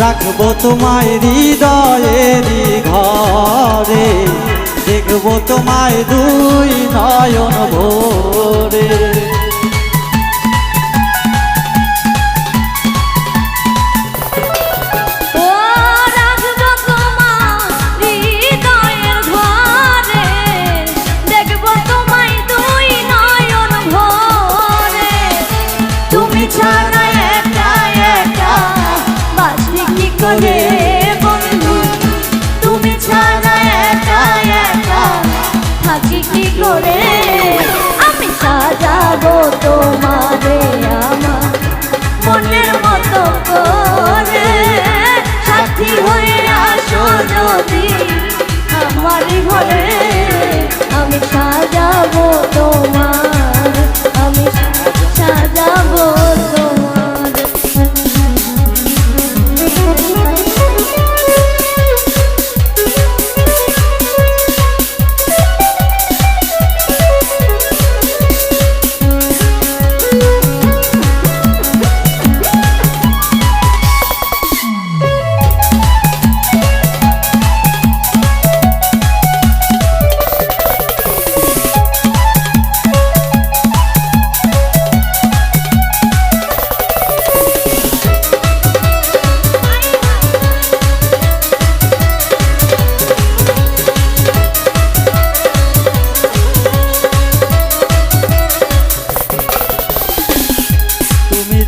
রাখব তোমায় হৃদয়েরই ঘরে দেখব তোমায় দুই নয়ন।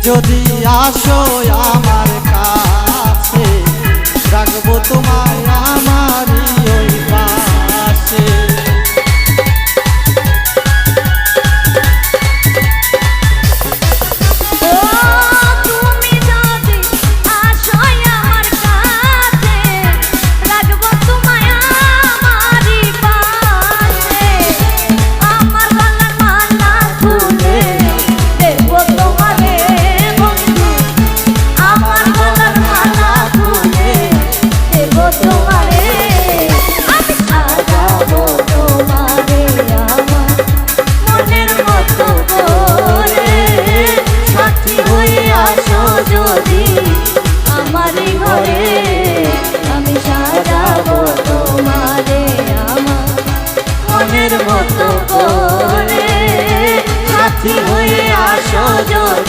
যদি আসো আসো যদি আমার ঘরে আমি মতো করে সাথী হয়ে আসো যদি